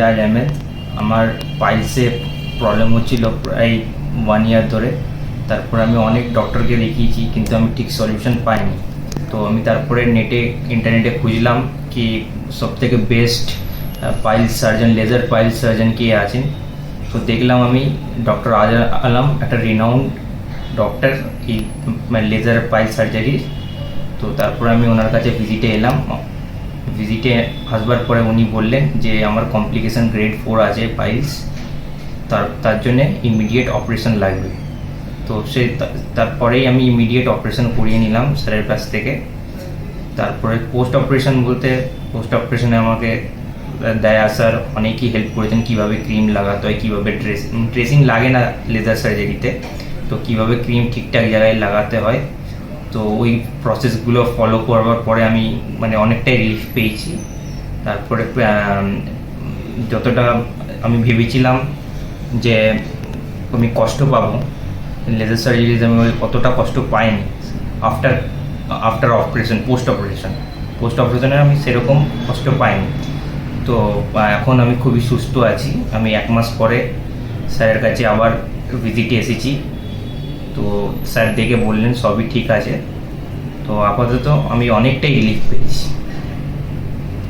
এঞ্জাজ আহমেদ আমার পাইলসে প্রবলেম হচ্ছিল প্রায় ওয়ান ইয়ার ধরে। তারপর আমি অনেক ডক্টরকে দেখিয়েছি, কিন্তু আমি ঠিক সলিউশন পাইনি। তো আমি তারপরে নেটে ইন্টারনেটে খুঁজলাম কি সব থেকে best pile surgeon laser pile surgeon কে আছেন। তো দেখলাম আমি ডক্টর আজ আলম, একটা রিনাউন্ড ডক্টর এই লেজার পাইল সার্জারির তো তারপর আমি ওনার কাছে ভিজিটে এলাম। ভিজিটে আসবার পরে উনি বললেন যে, আমার কমপ্লিকেশন গ্রেড ফোর আছে পাইলস তার তার জন্যে ইমিডিয়েট অপারেশন লাগবে। তো সে তারপরেই আমি ইমিডিয়েট অপারেশন করিয়ে নিলাম স্যারের কাছ থেকে। তারপরে পোস্ট অপারেশন বলতে পোস্ট অপারেশনে আমাকে দেয় আসার অনেকেই হেল্প করেছেন, কীভাবে ক্রিম লাগাতে হয়, কীভাবে ড্রেস ড্রেসিং লাগে না লেজার সার্জারিতে তো। কীভাবে ক্রিম ঠিকঠাক জায়গায় লাগাতে হয় তো ওই প্রসেসগুলো ফলো করবার পরে আমি মানে অনেকটাই রিলিফ পেয়েছি। তারপরে যতটা আমি ভেবেছিলাম যে আমি কষ্ট পাবো লেজার সার্জারিতে আমি ওই অতটা কষ্ট পাইনি। After after operation post operation post অপারেশনে আমি সেরকম কষ্ট পাইনি। তো এখন আমি খুবই সুস্থ আছি। আমি এক মাস পরে স্যারের কাছে আবার ভিজিটে এসেছি। তো স্যার দেখে বললেন সবই ঠিক আছে। তো আপাতত আমি অনেকটাই রিলিফ পেয়েছি।